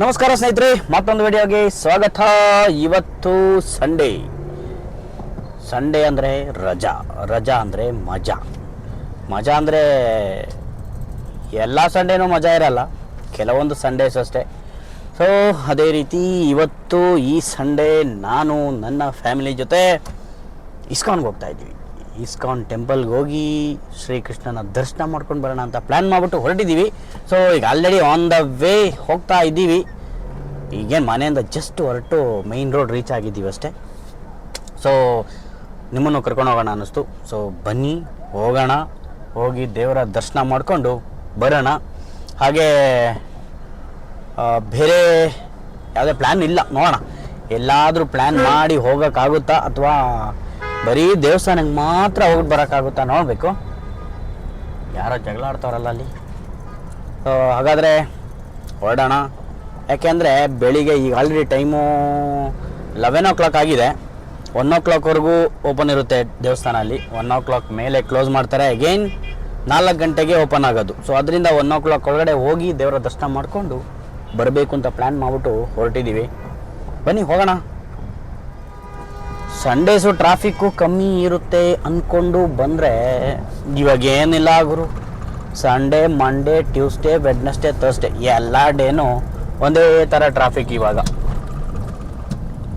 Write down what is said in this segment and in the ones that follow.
ನಮಸ್ಕಾರ ಸ್ನೇಹಿತರೆ, ಮತ್ತೊಂದು ವಿಡಿಯೋಗೆ ಸ್ವಾಗತ. ಇವತ್ತು ಸಂಡೇ ಸಂಡೇ ಅಂದರೆ ರಜಾ. ರಜಾ ಅಂದರೆ ಮಜಾ. ಮಜಾ ಅಂದರೆ ಎಲ್ಲ ಸಂಡೇನೂ ಮಜಾ ಇರಲ್ಲ. ಕೆಲವೊಂದು ಸಂಡೇಸ್ ಅಷ್ಟೇ. ಸೊ ಅದೇ ರೀತಿ ಇವತ್ತು ಈ ಸಂಡೇ ನಾನು ನನ್ನ ಫ್ಯಾಮಿಲಿ ಜೊತೆ ಇಸ್ಕೊಂಡು ಹೋಗ್ತಾ ಇದ್ದೀವಿ. ಇಸ್ಕಾನ್ ಟೆಂಪಲ್ಗೆ ಹೋಗಿ ಶ್ರೀಕೃಷ್ಣನ ದರ್ಶನ ಮಾಡ್ಕೊಂಡು ಬರೋಣ ಅಂತ ಪ್ಲ್ಯಾನ್ ಮಾಡಿಬಿಟ್ಟು ಹೊರಟಿದ್ದೀವಿ. ಸೊ ಈಗ ಆಲ್ರೆಡಿ ಆನ್ ದ ವೇ ಹೋಗ್ತಾ ಇದ್ದೀವಿ. ಈಗೇನು ಮನೆಯಿಂದ ಜಸ್ಟ್ ಹೊರಟು ಮೈನ್ ರೋಡ್ ರೀಚ್ ಆಗಿದ್ದೀವಿ ಅಷ್ಟೇ. ಸೊ ನಿಮ್ಮನ್ನು ಕರ್ಕೊಂಡು ಹೋಗೋಣ ಅನ್ನಿಸ್ತು. ಸೊ ಬನ್ನಿ, ಹೋಗೋಣ, ಹೋಗಿ ದೇವರ ದರ್ಶನ ಮಾಡಿಕೊಂಡು ಬರೋಣ. ಹಾಗೆ ಬೇರೆ ಯಾವುದೇ ಪ್ಲ್ಯಾನ್ ಇಲ್ಲ, ನೋಡೋಣ. ಎಲ್ಲಾದರೂ ಪ್ಲ್ಯಾನ್ ಮಾಡಿ ಹೋಗೋಕ್ಕಾಗುತ್ತಾ ಅಥವಾ ಬರೀ ದೇವಸ್ಥಾನಕ್ಕೆ ಮಾತ್ರ ಹೋಗ್ಬಿಟ್ಟು ಬರೋಕ್ಕಾಗುತ್ತಾ ನೋಡಬೇಕು. ಯಾರೋ ಜಗಳ ಆಡ್ತಾರಲ್ಲ ಅಲ್ಲಿ. ಸೊ ಹಾಗಾದರೆ ಹೊರಡೋಣ. ಯಾಕೆಂದರೆ ಬೆಳಿಗ್ಗೆ ಈಗ already time eleven o'clock ಆಗಿದೆ. ಒನ್ ಓ ಕ್ಲಾಕ್ವರೆಗೂ ಓಪನ್ ಇರುತ್ತೆ ದೇವಸ್ಥಾನ ಅಲ್ಲಿ. ಒನ್ ಓ ಕ್ಲಾಕ್ ಮೇಲೆ ಕ್ಲೋಸ್ ಮಾಡ್ತಾರೆ. ಅಗೈನ್ ನಾಲ್ಕು ಗಂಟೆಗೆ ಓಪನ್ ಆಗೋದು. ಸೊ ಅದರಿಂದ ಒನ್ ಓ ಕ್ಲಾಕ್ ಒಳಗಡೆ ಹೋಗಿ ದೇವರ ದರ್ಶನ ಮಾಡಿಕೊಂಡು ಬರಬೇಕು ಅಂತ ಪ್ಲ್ಯಾನ್ ಮಾಡಿಬಿಟ್ಟು ಹೊರಟಿದ್ದೀವಿ. ಬನ್ನಿ, ಹೋಗೋಣ. ಸಂಡೇಸು ಟ್ರಾಫಿಕ್ಕು ಕಮ್ಮಿ ಇರುತ್ತೆ ಅಂದ್ಕೊಂಡು ಬಂದರೆ ಇವಾಗ ಏನಿಲ್ಲ ಗುರು. Sunday Monday Tuesday Wednesday Thursday ಎಲ್ಲ ಡೇನು ಒಂದೇ ಥರ ಟ್ರಾಫಿಕ್ ಇವಾಗ.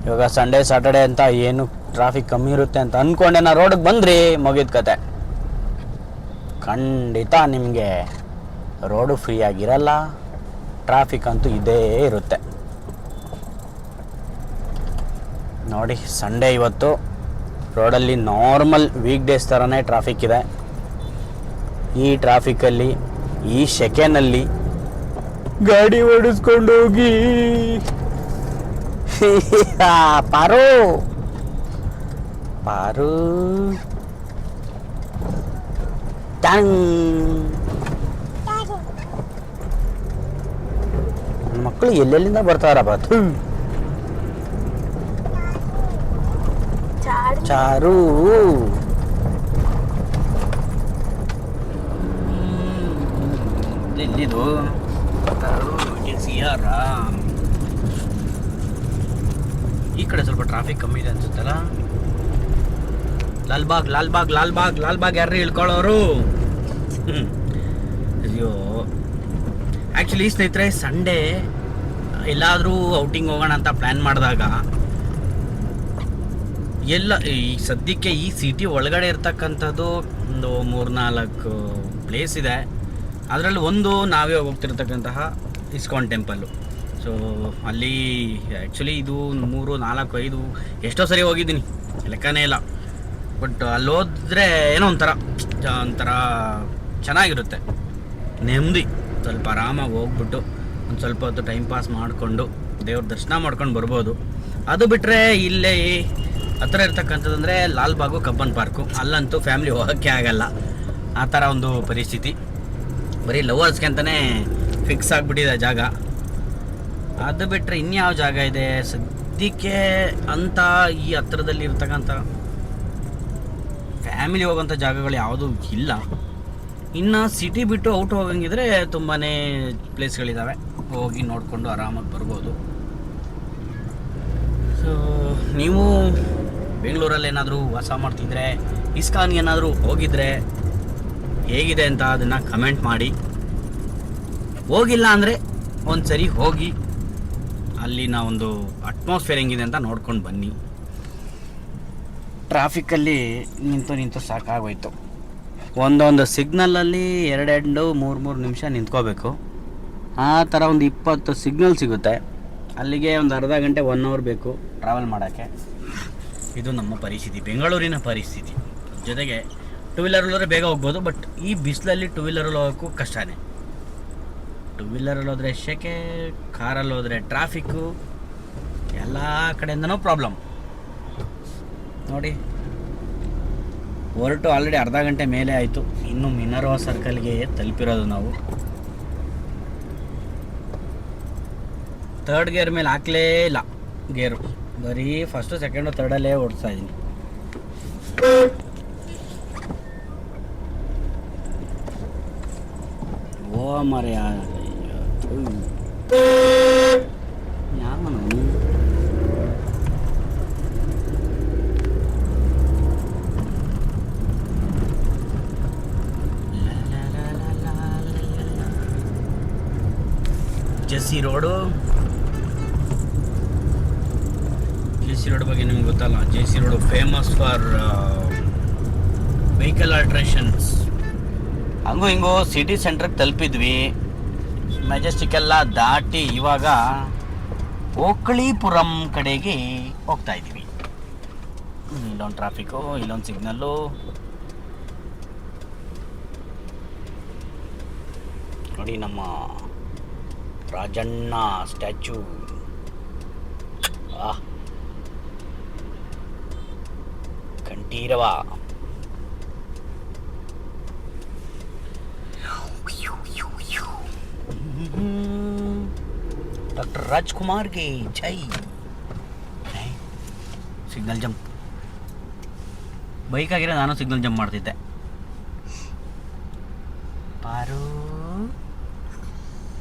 ಇವಾಗ ಸಂಡೇ ಸಾಟರ್ಡೇ ಅಂತ ಏನು ಟ್ರಾಫಿಕ್ ಕಮ್ಮಿ ಇರುತ್ತೆ ಅಂತ ಅಂದ್ಕೊಂಡೆ ನಾ ರೋಡಿಗೆ ಬಂದ್ರಿ ಮುಗಿದ ಕತೆ. ಖಂಡಿತ ನಿಮಗೆ ರೋಡು ಫ್ರೀ ಆಗಿರಲ್ಲ. ಟ್ರಾಫಿಕ್ ಅಂತೂ ಇದೇ ಇರುತ್ತೆ. ನೋಡಿ ಸಂಡೇ ಇವತ್ತು ರೋಡಲ್ಲಿ ನಾರ್ಮಲ್ ವೀಕ್ ಡೇಸ್ ಥರನೇ ಟ್ರಾಫಿಕ್ ಇದೆ. ಈ ಟ್ರಾಫಿಕ್ಕಲ್ಲಿ ಈ ಸೆಕೆನಲ್ಲಿ ಗಾಡಿ ಓಡಿಸ್ಕೊಂಡು ಹೋಗಿ ಪಾರು. ಪಾರು. ಟಂಗ್. ಮಕ್ಕಳು ಎಲ್ಲೆಲ್ಲಿಂದ ಬರ್ತಾರಪ್ಪ? ಚಾರು. ಈ ಕಡೆ ಸ್ವಲ್ಪ ಟ್ರಾಫಿಕ್ ಕಮ್ಮಿ ಇದೆ ಅನ್ಸುತ್ತಲ್ಲ? ಲಾಲ್ಬಾಗ್ ಲಾಲ್ಬಾಗ್ ಲಾಲ್ಬಾಗ್ ಲಾಲ್ಬಾಗ್ ಯಾರು ಇಳ್ಕೊಳ್ಳೋರು. ಅಯ್ಯೋ. ಆ್ಯಕ್ಚುಲಿ ಸ್ನೇಹಿತರೆ ಸಂಡೇ ಎಲ್ಲಾದರೂ ಔಟಿಂಗ್ ಹೋಗೋಣ ಅಂತ ಪ್ಲ್ಯಾನ್ ಮಾಡಿದಾಗ ಎಲ್ಲ, ಈ ಸದ್ಯಕ್ಕೆ ಈ ಸಿಟಿ ಒಳಗಡೆ ಇರ್ತಕ್ಕಂಥದ್ದು ಒಂದು ಮೂರ್ನಾಲ್ಕು ಪ್ಲೇಸ್ ಇದೆ. ಅದರಲ್ಲಿ ಒಂದು ನಾವೇ ಹೋಗ್ತಿರ್ತಕ್ಕಂತಹ ಇಸ್ಕಾನ್ ಟೆಂಪಲ್ಲು ಸೊ ಅಲ್ಲಿ ಆ್ಯಕ್ಚುಲಿ ಇದು ಮೂರು, ನಾಲ್ಕು, ಐದು ಎಷ್ಟೋ ಸರಿ ಹೋಗಿದ್ದೀನಿ. ಲೆಕ್ಕನೇ ಇಲ್ಲ. ಬಟ್ ಅಲ್ಲಿ ಹೋದ್ರೆ ಏನೋ ಒಂಥರ ಒಂಥರ ಚೆನ್ನಾಗಿರುತ್ತೆ. ನೆಮ್ಮದಿ. ಸ್ವಲ್ಪ ಆರಾಮಾಗಿ ಹೋಗ್ಬಿಟ್ಟು ಒಂದು ಸ್ವಲ್ಪ ಹೊತ್ತು ಟೈಮ್ ಪಾಸ್ ಮಾಡಿಕೊಂಡು ದೇವ್ರ ದರ್ಶನ ಮಾಡ್ಕೊಂಡು ಬರ್ಬೋದು. ಅದು ಬಿಟ್ಟರೆ ಇಲ್ಲೇ ಹತ್ರ ಇರ್ತಕ್ಕಂಥದ್ದಂದರೆ ಲಾಲ್ಬಾಗು ಕಬ್ಬನ್ ಪಾರ್ಕು. ಅಲ್ಲಂತೂ ಫ್ಯಾಮಿಲಿ ಹೋಗೋಕ್ಕೆ ಆಗಲ್ಲ. ಆ ಥರ ಒಂದು ಪರಿಸ್ಥಿತಿ. ಬರೀ ಲವರ್ಸ್ಗೆ ಅಂತಲೇ ಫಿಕ್ಸ್ ಆಗಿಬಿಟ್ಟಿದೆ ಜಾಗ. ಅದು ಬಿಟ್ಟರೆ ಇನ್ಯಾವ ಜಾಗ ಇದೆ? ಸದ್ಯಕ್ಕೆ ಅಂತ ಈ ಹತ್ರದಲ್ಲಿ ಇರ್ತಕ್ಕಂಥ ಫ್ಯಾಮಿಲಿ ಹೋಗೋಂಥ ಜಾಗಗಳು ಯಾವುದೂ ಇಲ್ಲ. ಇನ್ನು ಸಿಟಿ ಬಿಟ್ಟು ಔಟ್ ಹೋಗಂಗಿದ್ರೆ ತುಂಬಾ ಪ್ಲೇಸ್ಗಳಿದ್ದಾವೆ ಹೋಗಿ ನೋಡಿಕೊಂಡು ಆರಾಮಾಗಿ ಬರ್ಬೋದು. ಸೊ ನೀವು ಬೆಂಗಳೂರಲ್ಲಿ ಏನಾದರೂ ವಾಸ ಮಾಡ್ತಿದ್ರೆ ಇಸ್ಕಾನ್ ಏನಾದರೂ ಹೋಗಿದ್ರೆ ಹೇಗಿದೆ ಅಂತ ಅದನ್ನು ಕಮೆಂಟ್ ಮಾಡಿ. ಹೋಗಿಲ್ಲ ಅಂದರೆ ಒಂದು ಸರಿ ಹೋಗಿ ಅಲ್ಲಿನ ಒಂದು ಅಟ್ಮಾಸ್ಫಿಯರ್ ಹೆಂಗಿದೆ ಅಂತ ನೋಡ್ಕೊಂಡು ಬನ್ನಿ. ಟ್ರಾಫಿಕ್ಕಲ್ಲಿ ನಿಂತು ನಿಂತು ಸಾಕಾಗೋಯ್ತು. ಒಂದೊಂದು ಸಿಗ್ನಲಲ್ಲಿ ಎರಡೆರಡು ಮೂರು ಮೂರು ನಿಮಿಷ ನಿಂತ್ಕೋಬೇಕು. ಆ ಥರ ಒಂದು ಇಪ್ಪತ್ತು ಸಿಗ್ನಲ್ ಸಿಗುತ್ತೆ. ಅಲ್ಲಿಗೆ ಒಂದು ಅರ್ಧ ಗಂಟೆ ಒನ್ ಅವರ್ ಬೇಕು ಟ್ರಾವೆಲ್ ಮಾಡೋಕ್ಕೆ. ಇದು ನಮ್ಮ ಪರಿಸ್ಥಿತಿ, ಬೆಂಗಳೂರಿನ ಪರಿಸ್ಥಿತಿ. ಜೊತೆಗೆ ಟೂ ವೀಲರಲ್ಲಿ ಬೇಗ ಹೋಗ್ಬೋದು ಬಟ್ ಈ ಬಿಸಿಲಲ್ಲಿ ಟೂ ವೀಲರಲ್ಲಿ ಹೋಗೋಕ್ಕೂ ಕಷ್ಟನೇ. ಟೂ ವೀಲರಲ್ಲಿ ಹೋದರೆ ಶೆಕೆ ಕಾರಲ್ಲಿ ಹೋದರೆ ಟ್ರಾಫಿಕ್ಕು ಎಲ್ಲ ಕಡೆಯಿಂದನೂ ಪ್ರಾಬ್ಲಮ್ ನೋಡಿ, ಹೊರಟು ಆಲ್ರೆಡಿ ಅರ್ಧ ಗಂಟೆ ಮೇಲೆ ಆಯಿತು. ಇನ್ನು ಮಿನರ್ವಾ ಸರ್ಕಲ್ಗೆ ತಲುಪಿರೋದು ನಾವು. ಥರ್ಡ್ ಗೇರ್ ಮೇಲೆ ಹಾಕಲೇ ಇಲ್ಲ ಗೇರು ಬರೀ ಫಸ್ಟು ಸೆಕೆಂಡು ತರ್ಡಲ್ಲೇ ಓಡಿಸ್ತಾ ಇದ್ದೀನಿ ಓ ಮರೆಯ ಯಾರು ನಾನು జెస్సీ రోడు ಆಲ್ಟ್ರೇಷನ್ಸ್ ಹಂಗೂ ಹಿಂಗೂ ಸಿಟಿ ಸೆಂಟ್ರಿಗೆ ತಲುಪಿದ್ವಿ. ಮೆಜೆಸ್ಟಿಕ್ ಎಲ್ಲ ದಾಟಿ ಇವಾಗ ಓಕಳಿಪುರಂ ಕಡೆಗೆ ಹೋಗ್ತಾ ಇದ್ದೀವಿ. ಇಲ್ಲೊಂದು ಟ್ರಾಫಿಕ್ಕು ಇಲ್ಲೊಂದು ಸಿಗ್ನಲ್ಲು ನೋಡಿ ನಮ್ಮ ರಾಜಣ್ಣ ಸ್ಟ್ಯಾಚು. ಆ ಕಂಠೀರವ. ಡಾಕ್ಟರ್ ರಾಜ್ಕುಮಾರ್ಗೆ ಜೈ. Signal jump. ಬೈಕ್ ಆಗಿರೋ ನಾನು ಸಿಗ್ನಲ್ ಜಂಪ್ ಮಾಡ್ತಿದ್ದೆ. ಪಾರು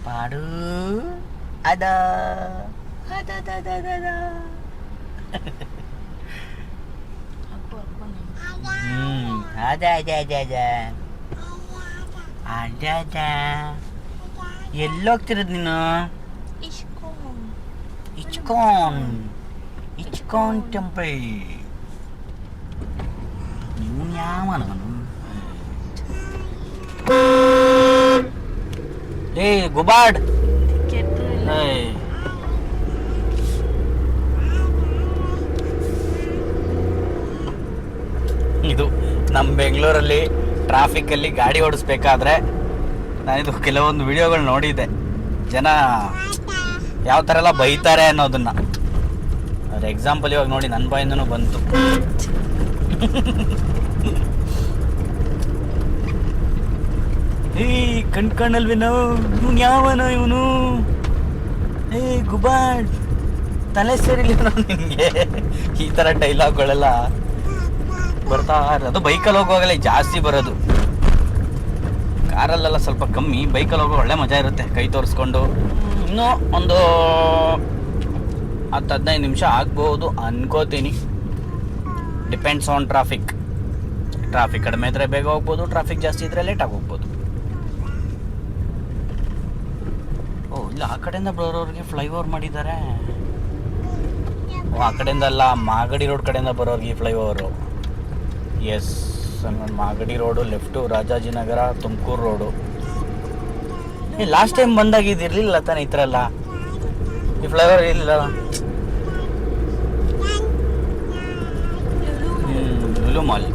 ಪಾಡು. ಅದ. ಅದ ಅದ ಅದ ಅದ ಅದ ಅದ ಎಲ್ಲೋಗ್ತಿರೋದು ನೀನು? ಇಚ್ಕಾನ್. ಇಚ್ಕಾನ್. ಟೆಂಪಲ್ ನೀವು ಯಾವನವನು ಏ ಗುಬಾಡ್. ಇದು ನಮ್ಮ ಬೆಂಗಳೂರಲ್ಲಿ ಟ್ರಾಫಿಕ್ಕಲ್ಲಿ ಗಾಡಿ ಓಡಿಸ್ಬೇಕಾದ್ರೆ ನಾನಿದು ಕೆಲವೊಂದು ವಿಡಿಯೋಗಳು ನೋಡಿದ್ದೆ. ಜನ ಯಾವ ಥರ ಎಲ್ಲ ಬೈತಾರೆ ಅನ್ನೋದನ್ನ. ಅದ್ರ ಎಕ್ಸಾಂಪಲ್ ಇವಾಗ ನೋಡಿ ನನ್ನ ಬಾಯಿಂದನೂ ಬಂತು. ಏ ಕಣ್ ನಾವು ಇವನು ಯಾವನೋ ಇವನು? ಏ ಗುಬಾಡ್, ತಲೆ ಸೇರಿಲ್ಲ ನಿಮಗೆ ಈ ಥರ ಡೈಲಾಗ್ಗಳೆಲ್ಲ ಬರ್ತಾ. ಅದು ಬೈಕಲ್ಲಿ ಹೋಗುವಾಗಲೇ ಜಾಸ್ತಿ ಬರೋದು. ಕಾರಲ್ಲೆಲ್ಲ ಸ್ವಲ್ಪ ಕಮ್ಮಿ ಬೈಕಲ್ಲಿ ಹೋಗೋ ಒಳ್ಳೆ ಮಜಾ ಇರುತ್ತೆ, ಕೈ ತೋರಿಸ್ಕೊಂಡು. ಇನ್ನೂ ಒಂದು ಹತ್ತು ಹದಿನೈದು ನಿಮಿಷ ಆಗ್ಬೋದು ಅನ್ಕೋತೀನಿ. ಡಿಪೆಂಡ್ಸ್ ಆನ್ ಟ್ರಾಫಿಕ್ ಟ್ರಾಫಿಕ್ ಕಡಿಮೆ ಇದ್ರೆ ಬೇಗ ಹೋಗ್ಬೋದು ಟ್ರಾಫಿಕ್ ಜಾಸ್ತಿ ಇದ್ರೆ ಲೇಟಾಗಿ ಹೋಗ್ಬೋದು. ಓ, ಇಲ್ಲ, ಆ ಕಡೆಯಿಂದ ಬರೋರಿಗೆ ಫ್ಲೈಓವರ್ ಮಾಡಿದ್ದಾರೆ. ಓ, ಆ ಕಡೆಯಿಂದ ಅಲ್ಲ, ಮಾಗಡಿ ರೋಡ್ ಕಡೆಯಿಂದ ಬರೋರಿಗೆ flyover S Magadi road left Rajajinagar Tumakuru road ಏ ಲಾಸ್ಟ್ ಟೈಮ್ ಬಂದಾಗ ಇದು ಇರಲಿಲ್ಲ ತಾನೇ ಈ ಥರ ಎಲ್ಲ? ಈ ಫ್ಲೈಓವರ್ ಇರಲಿಲ್ಲ ಲುಲು ಮಾಲ್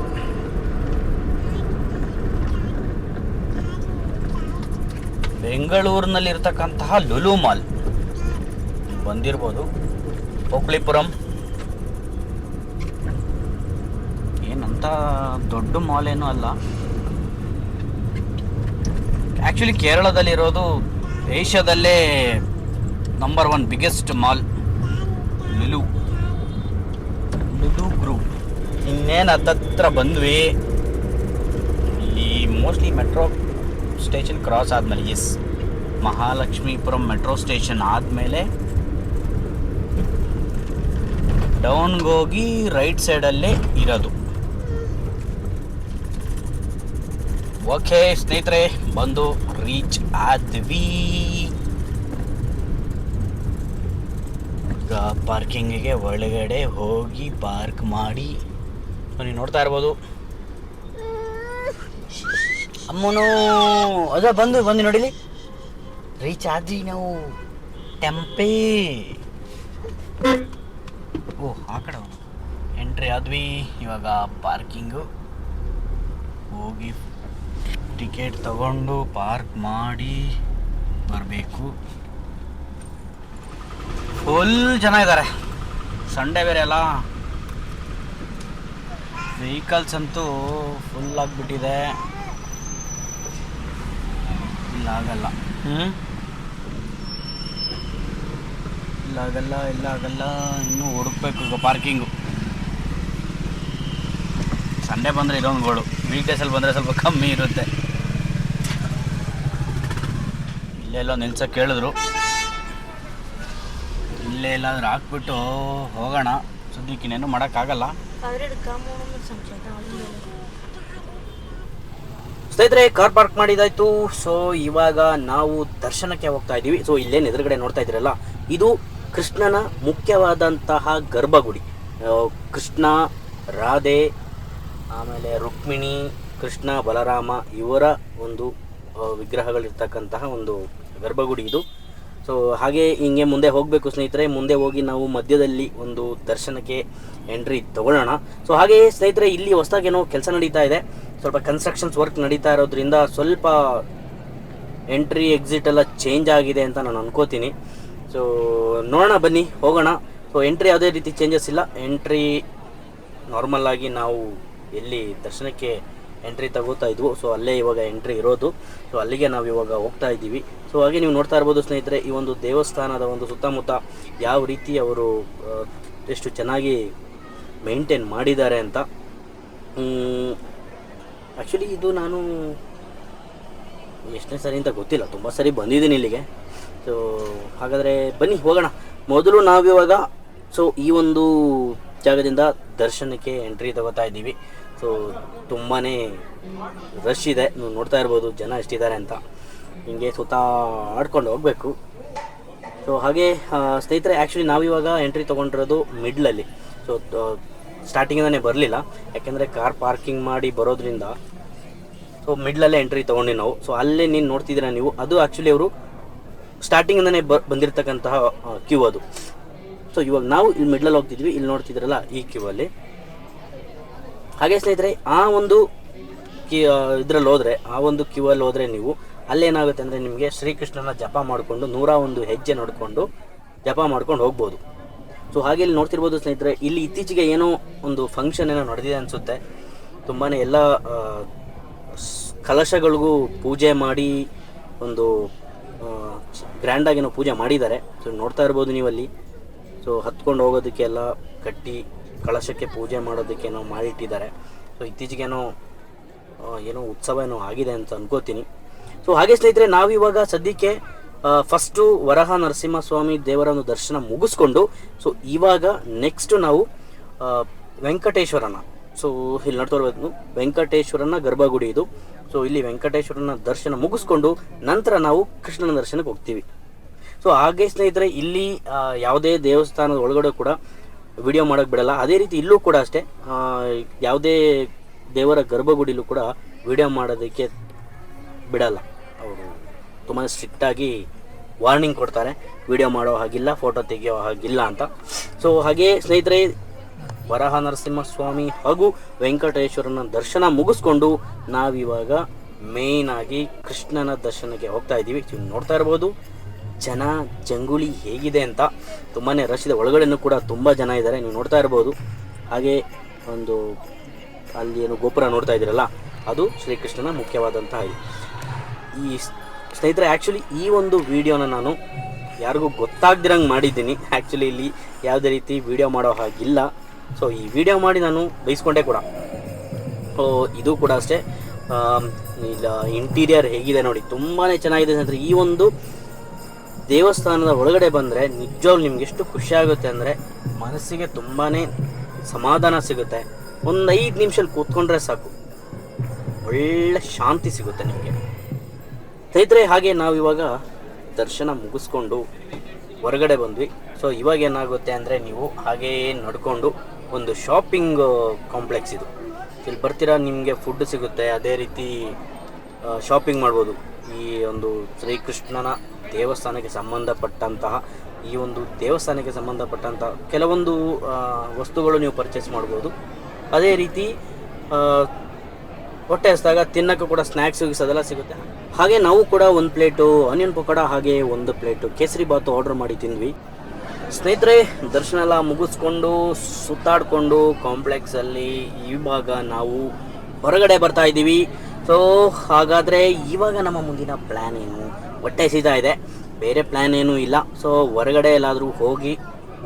ಬೆಂಗಳೂರಿನಲ್ಲಿ ಇರ್ತಕ್ಕಂತಹ ಲುಲು ಮಾಲ್ ಬಂದಿರ್ಬೋದು. ಓಕ್ಳಿಪುರಂ ಏನಂತ ದೊಡ್ಡ ಮಾಲ್ ಏನೂ ಅಲ್ಲ. ಆ್ಯಕ್ಚುಲಿ ಕೇರಳದಲ್ಲಿರೋದು ಏಷ್ಯಾದಲ್ಲೇ number one biggest mall Lulu. Lulu group ಇನ್ನೇನು ಹತ್ತತ್ರ ಬಂದ್ವಿ. ಈ ಮೋಸ್ಟ್ಲಿ ಮೆಟ್ರೋ ಸ್ಟೇಷನ್ ಕ್ರಾಸ್ ಆದಮೇಲೆ ಎಸ್ ಮಹಾಲಕ್ಷ್ಮೀಪುರಂ ಮೆಟ್ರೋ ಸ್ಟೇಷನ್ ಆದಮೇಲೆ ಡೌನ್ಗೋಗಿ ರೈಟ್ ಸೈಡಲ್ಲೇ ಇರೋದು. ಓಕೆ, ಸ್ನೇಹಿತರೆ, ಬಂದು ರೀಚ್ ಆದ್ವಿ. ಈಗ ಪಾರ್ಕಿಂಗಿಗೆ ಒಳಗಡೆ ಹೋಗಿ ಪಾರ್ಕ್ ಮಾಡಿ. ನೀವು ನೋಡ್ತಾ ಇರ್ಬೋದು. ಅಮ್ಮನು, ಅದ ಬಂದು ಬಂದು ನೋಡಿಲಿ. ರೀಚ್ ಆದ್ವಿ ನಾವು. ಟೆಂಪೇ ಓ, ಆ ಕಡೆ ಎಂಟ್ರಿ ಆದ್ವಿ. ಇವಾಗ ಪಾರ್ಕಿಂಗು ಹೋಗಿ ಟಿಕೆಟ್ ತಗೊಂಡು ಪಾರ್ಕ್ ಮಾಡಿ ಬರಬೇಕು. ಫುಲ್ ಜನ ಇದ್ದಾರೆ ಸಂಡೇ ಬೇರೆ ಅಲ್ಲ. ವೆಹಿಕಲ್ಸ್ ಅಂತೂ ಫುಲ್ ಆಗಿಬಿಟ್ಟಿದೆ. ಇಲ್ಲ ಆಗಲ್ಲ. ಹ್ಞೂ ಇಲ್ಲ ಆಗಲ್ಲ ಇಲ್ಲ ಆಗಲ್ಲ. ಇನ್ನೂ ಹುಡುಕ್ಬೇಕು ಈಗ ಪಾರ್ಕಿಂಗು ಸಂಡೇ ಬಂದರೆ ಇದೊಂದು ಗೋಳು. ವೀಕ್ ಡೇಸಲ್ಲಿ ಬಂದರೆ ಸ್ವಲ್ಪ ಕಮ್ಮಿ ಇರುತ್ತೆ. ಇಲ್ಲೆಲ್ಲೋ ನಿಲ್ಸಕ್ಕೆ ಕೇಳಿದ್ರು. ಇಲ್ಲೇ ಎಲ್ಲಾದ್ರೂ ಹಾಕ್ಬಿಟ್ಟು ಹೋಗೋಣ. ಸುದ್ದಿಕ್ಕಿನೇನು ಮಾಡೋಕ್ಕಾಗಲ್ಲ. ಸ್ನೇಹಿತರೆ, ಕಾರ್ ಪಾರ್ಕ್ ಮಾಡಿದಾಯ್ತು. ಸೊ ಇವಾಗ ನಾವು ದರ್ಶನಕ್ಕೆ ಹೋಗ್ತಾ ಇದ್ದೀವಿ. ಸೊ ಇಲ್ಲೇನು ಎದುರುಗಡೆ ನೋಡ್ತಾ ಇದ್ದೀರಲ್ಲ, ಇದು ಕೃಷ್ಣನ ಮುಖ್ಯವಾದಂತಹ ಗರ್ಭಗುಡಿ. ಕೃಷ್ಣ, ರಾಧೆ, ಆಮೇಲೆ ರುಕ್ಮಿಣಿ, ಕೃಷ್ಣ, ಬಲರಾಮ ಇವರ ಒಂದು ವಿಗ್ರಹಗಳಿರ್ತಕ್ಕಂತಹ ಒಂದು ಗರ್ಭಗುಡಿ ಇದು. ಸೊ ಹಾಗೆ ಹಿಂಗೆ ಮುಂದೆ ಹೋಗಬೇಕು ಸ್ನೇಹಿತರೆ, ಮುಂದೆ ಹೋಗಿ ನಾವು ಮಧ್ಯದಲ್ಲಿ ಒಂದು ದರ್ಶನಕ್ಕೆ ಎಂಟ್ರಿ ತಗೊಳ್ಳೋಣ. ಸೊ ಹಾಗೆ ಸ್ನೇಹಿತರೆ, ಇಲ್ಲಿ ಹೊಸದಾಗೇನೋ ಕೆಲಸ ನಡೀತಾ ಇದೆ. ಸ್ವಲ್ಪ ಕನ್ಸ್ಟ್ರಕ್ಷನ್ಸ್ ವರ್ಕ್ ನಡೀತಾ ಇರೋದ್ರಿಂದ ಸ್ವಲ್ಪ ಎಂಟ್ರಿ ಎಕ್ಸಿಟ್ ಎಲ್ಲ ಚೇಂಜ್ ಆಗಿದೆ ಅಂತ ನಾನು ಅನ್ಕೋತೀನಿ. ಸೊ ನೋಡೋಣ, ಬನ್ನಿ, ಹೋಗೋಣ. ಸೊ ಎಂಟ್ರಿ ಯಾವುದೇ ರೀತಿ ಚೇಂಜಸ್ ಇಲ್ಲ. ಎಂಟ್ರಿ ನಾರ್ಮಲ್ ಆಗಿ ನಾವು ಎಲ್ಲಿ ದರ್ಶನಕ್ಕೆ ಎಂಟ್ರಿ ತಗೋತಾ ಇದ್ವು. ಸೊ ಅಲ್ಲೇ ಇವಾಗ ಎಂಟ್ರಿ ಇರೋದು. ಸೊ ಅಲ್ಲಿಗೆ ನಾವು ಇವಾಗ ಹೋಗ್ತಾ ಇದ್ದೀವಿ. ಸೊ ಹಾಗೆ ನೀವು ನೋಡ್ತಾ ಇರ್ಬೋದು ಸ್ನೇಹಿತರೆ, ಈ ಒಂದು ದೇವಸ್ಥಾನದ ಒಂದು ಸುತ್ತಮುತ್ತ ಯಾವ ರೀತಿ ಅವರು ಎಷ್ಟು ಚೆನ್ನಾಗಿ ಮೇಂಟೈನ್ ಮಾಡಿದ್ದಾರೆ ಅಂತ. ಆ್ಯಕ್ಚುಲಿ ಇದು ನಾನು ಎಷ್ಟನೇ ಸರಿ ಅಂತ ಗೊತ್ತಿಲ್ಲ. ತುಂಬ ಸರಿ ಬಂದಿದ್ದೀನಿ ಇಲ್ಲಿಗೆ. ಸೊ ಹಾಗಾದರೆ ಬನ್ನಿ, ಹೋಗೋಣ. ಮೊದಲು ನಾವಿವಾಗ ಸೊ ಈ ಒಂದು ಜಾಗದಿಂದ ದರ್ಶನಕ್ಕೆ ಎಂಟ್ರಿ ತಗೋತಾ ಇದ್ದೀವಿ. ಸೊ ತುಂಬಾ ರಶ್ ಇದೆ. ನೀವು ನೋಡ್ತಾ ಇರ್ಬೋದು, ಜನ ಎಷ್ಟಿದ್ದಾರೆ ಅಂತ. ಹಿಂಗೆ ಸುತ್ತ ಆಡ್ಕೊಂಡು ಹೋಗಬೇಕು. ಸೊ ಹಾಗೆ ಸ್ನೇಹಿತರೆ ಆ್ಯಕ್ಚುಲಿ ನಾವಿವಾಗ ಎಂಟ್ರಿ ತೊಗೊಂಡಿರೋದು ಮಿಡ್ಲಲ್ಲಿ ಸೊ ಸ್ಟಾರ್ಟಿಂಗಿಂದನೇ ಬರಲಿಲ್ಲ. ಯಾಕೆಂದರೆ ಕಾರ್ ಪಾರ್ಕಿಂಗ್ ಮಾಡಿ ಬರೋದ್ರಿಂದ ಸೊ ಮಿಡ್ಲಲ್ಲೇ ಎಂಟ್ರಿ ತೊಗೊಂಡು ನಾವು. ಸೊ ಅಲ್ಲೇ ನೀನು ನೋಡ್ತಿದ್ದೀರಾ ನೀವು? ಅದು ಆ್ಯಕ್ಚುಲಿ ಅವರು ಸ್ಟಾರ್ಟಿಂಗಿಂದನೇ ಬ, ಬಂದಿರತಕ್ಕಂತಹ ಕ್ಯೂ ಅದು. ಸೊ ಇವಾಗ ನಾವು ಇಲ್ಲಿ ಮಿಡ್ಲಲ್ಲಿ ಹೋಗ್ತಿದ್ವಿ. ಇಲ್ಲಿ ನೋಡ್ತಿದ್ರಲ್ಲ, ಈ ಕ್ಯೂ ಅಲ್ಲಿ. ಹಾಗೆ ಸ್ನೇಹಿತರೆ, ಆ ಒಂದು ಕಿ ಇದ್ರಲ್ಲಿ ಹೋದರೆ, ಆ ಒಂದು ಕ್ಯೂ ಅಲ್ಲಿ ಹೋದರೆ ನೀವು ಅಲ್ಲೇನಾಗುತ್ತೆ ಅಂದರೆ ನಿಮಗೆ ಶ್ರೀಕೃಷ್ಣನ ಜಪ ಮಾಡಿಕೊಂಡು ನೂರ ಒಂದು ಹೆಜ್ಜೆ ನೋಡಿಕೊಂಡು ಜಪ ಮಾಡ್ಕೊಂಡು ಹೋಗ್ಬೋದು. ಸೊ ಹಾಗೆ ಇಲ್ಲಿ ನೋಡ್ತಿರ್ಬೋದು ಸ್ನೇಹಿತರೆ, ಇಲ್ಲಿ ಇತ್ತೀಚೆಗೆ ಏನೋ ಒಂದು ಫಂಕ್ಷನ್ ಏನೋ ನಡೆದಿದೆ ಅನಿಸುತ್ತೆ. ತುಂಬಾ ಎಲ್ಲ ಕಲಶಗಳಿಗೂ ಪೂಜೆ ಮಾಡಿ ಒಂದು ಗ್ರ್ಯಾಂಡಾಗಿ ಏನೋ ಪೂಜೆ ಮಾಡಿದ್ದಾರೆ. ಸೊ ನೋಡ್ತಾ ಇರ್ಬೋದು ನೀವು ಅಲ್ಲಿ ಸೊ ಹತ್ಕೊಂಡು ಹೋಗೋದಕ್ಕೆಲ್ಲ ಕಟ್ಟಿ ಕಳಶಕ್ಕೆ ಪೂಜೆ ಮಾಡೋದಕ್ಕೇನೋ ಮಾಡಿಟ್ಟಿದ್ದಾರೆ. ಸೊ ಇತ್ತೀಚೆಗೇನೋ ಏನೋ ಉತ್ಸವ ಏನೋ ಆಗಿದೆ ಅಂತ ಅನ್ಕೋತೀನಿ. ಸೊ ಹಾಗೆ ಸ್ನೇಹಿತರೆ ನಾವಿವಾಗ ಸದ್ಯಕ್ಕೆ ಫಸ್ಟು ವರಹ ನರಸಿಂಹಸ್ವಾಮಿ ದೇವರ ಒಂದು ದರ್ಶನ ಮುಗಿಸ್ಕೊಂಡು ಸೊ ಇವಾಗ ನೆಕ್ಸ್ಟ್ ನಾವು ವೆಂಕಟೇಶ್ವರನ ಸೊ ಇಲ್ಲಿ ನೋಡ್ತಾ ವೆಂಕಟೇಶ್ವರನ ಗರ್ಭಗುಡಿ ಇದು. ಸೊ ಇಲ್ಲಿ ವೆಂಕಟೇಶ್ವರನ ದರ್ಶನ ಮುಗಿಸ್ಕೊಂಡು ನಂತರ ನಾವು ಕೃಷ್ಣನ ದರ್ಶನಕ್ಕೆ ಹೋಗ್ತೀವಿ. ಸೊ ಹಾಗೆ ಸ್ನೇಹಿತರೆ, ಇಲ್ಲಿ ಯಾವುದೇ ದೇವಸ್ಥಾನದ ಒಳಗಡೆ ಕೂಡ ವಿಡಿಯೋ ಮಾಡೋಕ್ಕೆ ಬಿಡಲ್ಲ. ಅದೇ ರೀತಿ ಇಲ್ಲೂ ಕೂಡ ಅಷ್ಟೇ ಯಾವುದೇ ದೇವರ ಗರ್ಭಗುಡಿಲೂ ಕೂಡ ವಿಡಿಯೋ ಮಾಡೋದಕ್ಕೆ ಬಿಡಲ್ಲ. ಅವರು ತುಂಬಾ ಸ್ಟ್ರಿಕ್ಟಾಗಿ ವಾರ್ನಿಂಗ್ ಕೊಡ್ತಾರೆ, ವಿಡಿಯೋ ಮಾಡೋ ಹಾಗಿಲ್ಲ, ಫೋಟೋ ತೆಗೆಯೋ ಹಾಗಿಲ್ಲ ಅಂತ. ಸೊ, ಹಾಗೆಯೇ ಸ್ನೇಹಿತರೆ ವರಹ ನರಸಿಂಹಸ್ವಾಮಿ ಹಾಗೂ ವೆಂಕಟೇಶ್ವರನ ದರ್ಶನ ಮುಗಿಸ್ಕೊಂಡು ನಾವಿವಾಗ ಆಗಿ ಕೃಷ್ಣನ ದರ್ಶನಕ್ಕೆ ಹೋಗ್ತಾ ಇದ್ದೀವಿ. ನೋಡ್ತಾ ಇರ್ಬೋದು. ಜನ ಜಂಗುಳಿ ಹೇಗಿದೆ ಅಂತ ತುಂಬಾ ರಶ್ ಇದೆ. ಒಳಗಡೆನೂ ಕೂಡ ತುಂಬ ಜನ ಇದ್ದಾರೆ. ನೀವು ನೋಡ್ತಾ ಇರ್ಬೋದು. ಹಾಗೆ ಒಂದು ಅಲ್ಲಿ ಏನು ಗೋಪುರ ನೋಡ್ತಾ ಇದ್ದೀರಲ್ಲ, ಅದು ಶ್ರೀಕೃಷ್ಣನ ಮುಖ್ಯವಾದಂತಹ ಇದು. ಈ ಸ್ನೇಹಿತರೆ ಆ್ಯಕ್ಚುಲಿ ಈ ಒಂದು ವಿಡಿಯೋನ ನಾನು ಯಾರಿಗೂ ಗೊತ್ತಾಗ್ದಿರಂಗೆ ಮಾಡಿದ್ದೀನಿ. ಆ್ಯಕ್ಚುಲಿ ಇಲ್ಲಿ ಯಾವುದೇ ರೀತಿ ವಿಡಿಯೋ ಮಾಡೋ ಹಾಗಿಲ್ಲ. ಸೊ ಈ ವಿಡಿಯೋ ಮಾಡಿ ನಾನು ಬೈಸ್ಕೊಂಡೆ ಕೂಡ. ಸೊ ಇದು ಕೂಡ ಅಷ್ಟೇ. ಇಲ್ಲ ಇಂಟೀರಿಯರ್ ಹೇಗಿದೆ ನೋಡಿ. ತುಂಬಾ ಚೆನ್ನಾಗಿದೆ ಸ್ನೇಹಿತರೆ. ಈ ಒಂದು ದೇವಸ್ಥಾನದ ಒಳಗಡೆ ಬಂದರೆ ನಿಜವಾಗ್ಲು ನಿಮ್ಗೆ ಎಷ್ಟು ಖುಷಿಯಾಗುತ್ತೆ ಅಂದರೆ ಮನಸ್ಸಿಗೆ ತುಂಬಾ ಸಮಾಧಾನ ಸಿಗುತ್ತೆ. ಒಂದು ಐದು ನಿಮಿಷದಲ್ಲಿ ಕೂತ್ಕೊಂಡ್ರೆ ಸಾಕು. ಒಳ್ಳೆ ಶಾಂತಿ ಸಿಗುತ್ತೆ ನಿಮಗೆ. ಸ್ನೇಹಿತರೆ ಹಾಗೆ ನಾವು ಇವಾಗ ದರ್ಶನ ಮುಗಿಸ್ಕೊಂಡು ಹೊರಗಡೆ ಬಂದ್ವಿ. ಸೊ ಇವಾಗ ಏನಾಗುತ್ತೆ ಅಂದರೆ ನೀವು ಹಾಗೇ ನಡ್ಕೊಂಡು ಒಂದು ಶಾಪಿಂಗ್ ಕಾಂಪ್ಲೆಕ್ಸ್ ಇದು. ಇಲ್ಲಿ ಬರ್ತೀರಾ, ನಿಮಗೆ ಫುಡ್ ಸಿಗುತ್ತೆ, ಅದೇ ರೀತಿ ಶಾಪಿಂಗ್ ಮಾಡ್ಬೋದು. ಈ ಒಂದು ಶ್ರೀಕೃಷ್ಣನ ದೇವಸ್ಥಾನಕ್ಕೆ ಸಂಬಂಧಪಟ್ಟಂತಹ, ಈ ಒಂದು ದೇವಸ್ಥಾನಕ್ಕೆ ಸಂಬಂಧಪಟ್ಟಂತಹ ಕೆಲವೊಂದು ವಸ್ತುಗಳು ನೀವು ಪರ್ಚೇಸ್ ಮಾಡ್ಬೋದು. ಅದೇ ರೀತಿ ಹೊಟ್ಟೆ ಹಸಿದಾಗ ತಿನ್ನಕ್ಕೆ ಕೂಡ ಸ್ನ್ಯಾಕ್ಸ್ ಅದೆಲ್ಲ ಸಿಗುತ್ತೆ. ಹಾಗೆ ನಾವು ಕೂಡ ಒಂದು ಪ್ಲೇಟು ಆನಿಯನ್ ಪಕೋಡ ಹಾಗೆ ಒಂದು ಪ್ಲೇಟು ಕೇಸರಿ ಬಾತು ಆರ್ಡರ್ ಮಾಡಿ ತಿಂದ್ವಿ. ಸ್ನೇಹಿತರೆ, ದರ್ಶನ ಎಲ್ಲ ಮುಗಿಸ್ಕೊಂಡು, ಸುತ್ತಾಡಿಕೊಂಡು ಕಾಂಪ್ಲೆಕ್ಸಲ್ಲಿ ಇವಾಗ ನಾವು ಹೊರಗಡೆ ಬರ್ತಾ ಇದ್ದೀವಿ. ಸೊ ಹಾಗಾದರೆ ಇವಾಗ ನಮ್ಮ ಮುಂದಿನ ಪ್ಲ್ಯಾನ್ ಏನು? ಹೊಟ್ಟೆ ಸೀದಾ ಇದೆ ಬೇರೆ ಪ್ಲ್ಯಾನ್ ಏನೂ ಇಲ್ಲ. ಸೊ ಹೊರಗಡೆ ಎಲ್ಲಾದರೂ ಹೋಗಿ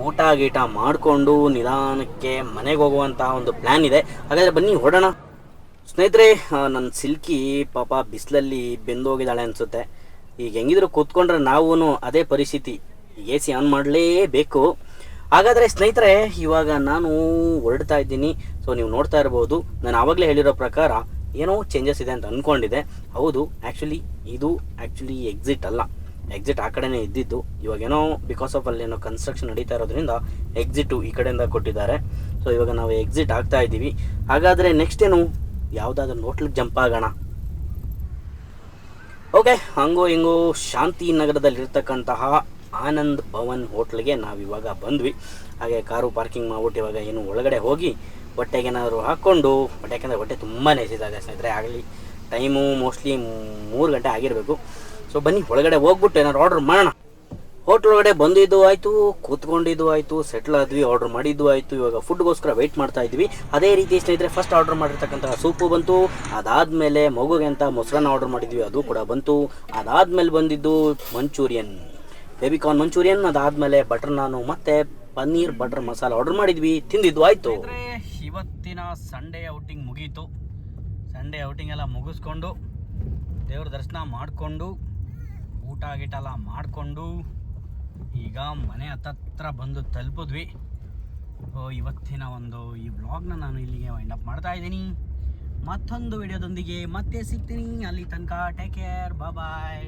ಊಟ ಗೀಟ ಮಾಡಿಕೊಂಡು ನಿಧಾನಕ್ಕೆ ಮನೆಗೆ ಹೋಗುವಂಥ ಒಂದು ಪ್ಲ್ಯಾನ್ ಇದೆ. ಹಾಗಾದರೆ ಬನ್ನಿ ಹೊಡೋಣ ಸ್ನೇಹಿತರೆ ನನ್ನ ಸಿಲ್ಕಿ ಪಾಪ ಬಿಸಿಲಲ್ಲಿ ಬೆಂದೋಗಿದ್ದಾಳೆ ಅನಿಸುತ್ತೆ. ಈಗ ಹೆಂಗಿದ್ರು ಕೂತ್ಕೊಂಡ್ರೆ ನಾವೂ ಅದೇ ಪರಿಸ್ಥಿತಿ. ಎ ಸಿ ಆನ್ ಮಾಡಲೇಬೇಕು. ಹಾಗಾದರೆ ಸ್ನೇಹಿತರೆ, ಇವಾಗ ನಾನು ಹೊರಡ್ತಾ ಇದ್ದೀನಿ. ಸೊ ನೀವು ನೋಡ್ತಾ ಇರ್ಬೋದು. ನಾನು ಆವಾಗಲೇ ಹೇಳಿರೋ ಪ್ರಕಾರ ಏನೋ ಚೇಂಜಸ್ ಇದೆ ಅಂತ ಅಂದ್ಕೊಂಡಿದೆ ಹೌದು ಆ್ಯಕ್ಚುಲಿ ಇದು ಆ್ಯಕ್ಚುಲಿ ಎಕ್ಸಿಟ್ ಅಲ್ಲ. ಎಕ್ಸಿಟ್ ಆ ಕಡೆನೇ ಇದ್ದಿದ್ದು. ಇವಾಗ ಏನೋ ಬಿಕಾಸ್ ಆಫ್ ಅಲ್ಲಿ ಏನೋ ಕನ್ಸ್ಟ್ರಕ್ಷನ್ ನಡೀತಾ ಇರೋದ್ರಿಂದ ಎಕ್ಸಿಟು ಈ ಕಡೆಯಿಂದ ಕೊಟ್ಟಿದ್ದಾರೆ. ಸೊ ಇವಾಗ ನಾವು ಎಕ್ಸಿಟ್ ಆಗ್ತಾ ಇದ್ದೀವಿ. ಹಾಗಾದರೆ ನೆಕ್ಸ್ಟ್ ಏನು? ಯಾವುದಾದ್ರೂ ಹೋಟ್ಲಿಗೆ ಜಂಪ್ ಆಗೋಣ. ಓಕೆ ಹಂಗೋ ಹಿಂಗೋ ಶಾಂತಿ ನಗರದಲ್ಲಿರ್ತಕ್ಕಂತಹ ಆನಂದ್ ಭವನ್ ಹೋಟ್ಲಿಗೆ ನಾವಿವಾಗ ಬಂದ್ವಿ. ಹಾಗೆ ಕಾರು ಪಾರ್ಕಿಂಗ್ ಮಾಡ್ಬಿಟ್ಟು ಇವಾಗ ಏನು ಒಳಗಡೆ ಹೋಗಿ ಹೊಟ್ಟೆಗೆ ಏನಾದ್ರು ಹಾಕ್ಕೊಂಡು ಹೊಟ್ಟೆ ಯಾಕಂದರೆ ಹೊಟ್ಟೆ ತುಂಬಾ ನೆಸಿದಾಗ ಸ್ನೇಹಿತರೆ, ಆಗಲಿ. ಟೈಮು ಮೋಸ್ಟ್ಲಿ ಮೂರು ಗಂಟೆ ಆಗಿರಬೇಕು. ಸೊ ಬನ್ನಿ, ಒಳಗಡೆ ಹೋಗ್ಬಿಟ್ಟು ಏನಾದ್ರು ಆರ್ಡ್ರ್ ಮಾಡೋಣ. ಹೋಟ್ಲ್ ಒಳಗಡೆ ಬಂದಿದ್ದು ಆಯಿತು, ಕೂತ್ಕೊಂಡಿದ್ದು ಆಯಿತು ಸೆಟ್ಲ್ ಆದ್ವಿ ಆರ್ಡರ್ ಮಾಡಿದ್ದು ಆಯಿತು. ಇವಾಗ ಫುಡ್ಗೋಸ್ಕರ ವೆಯ್ಟ್ ಮಾಡ್ತಾ ಇದ್ವಿ. ಅದೇ ರೀತಿ ಸ್ನೇಹಿತರೆ ಫಸ್ಟ್ ಆರ್ಡರ್ ಮಾಡಿರ್ತಕ್ಕಂಥ ಸೂಪು ಬಂತು. ಅದಾದಮೇಲೆ ಮಗುಗೆ ಅಂತ ಮೊಸರನ್ನ ಆರ್ಡರ್ ಮಾಡಿದ್ವಿ, ಅದು ಕೂಡ ಬಂತು. ಅದಾದಮೇಲೆ ಬಂದಿದ್ದು ಮಂಚೂರಿಯನ್ ಬೇಬಿಕಾರ್ನ್ ಮಂಚೂರಿಯನ್ ಅದಾದಮೇಲೆ ಬಟರ್ ನಾನು ಮತ್ತೆ ಪನ್ನೀರ್ ಬಟರ್ ಮಸಾಲ ಆರ್ಡರ್ ಮಾಡಿದ್ವಿ. ತಿಂದಿದ್ದು ಆಯಿತು. ಇವತ್ತಿನ ಸಂಡೇ ಔಟಿಂಗ್ ಮುಗೀತು. ಸಂಡೇ ಔಟಿಂಗ್ ಎಲ್ಲ ಮುಗಿಸ್ಕೊಂಡು ದೇವ್ರ ದರ್ಶನ ಮಾಡಿಕೊಂಡು ಊಟ ಗೀಟ ಎಲ್ಲ ಮಾಡಿಕೊಂಡು ಈಗ ಮನೆ ಹತ್ತತ್ರ ಬಂದು ತಲುಪಿದ್ವಿ. ಓ ಇವತ್ತಿನ ಒಂದು ಈ ವ್ಲಾಗ್ನ ನಾನು ಇಲ್ಲಿಗೆ ವೈಂಡ್ ಅಪ್ ಮಾಡ್ತಾ ಇದ್ದೀನಿ. ಮತ್ತೊಂದು ವಿಡಿಯೋದೊಂದಿಗೆ ಮತ್ತೆ ಸಿಗ್ತೀನಿ. ಅಲ್ಲಿ ತನಕ ಟೇಕ್ ಕೇರ್ ಬಾಯ್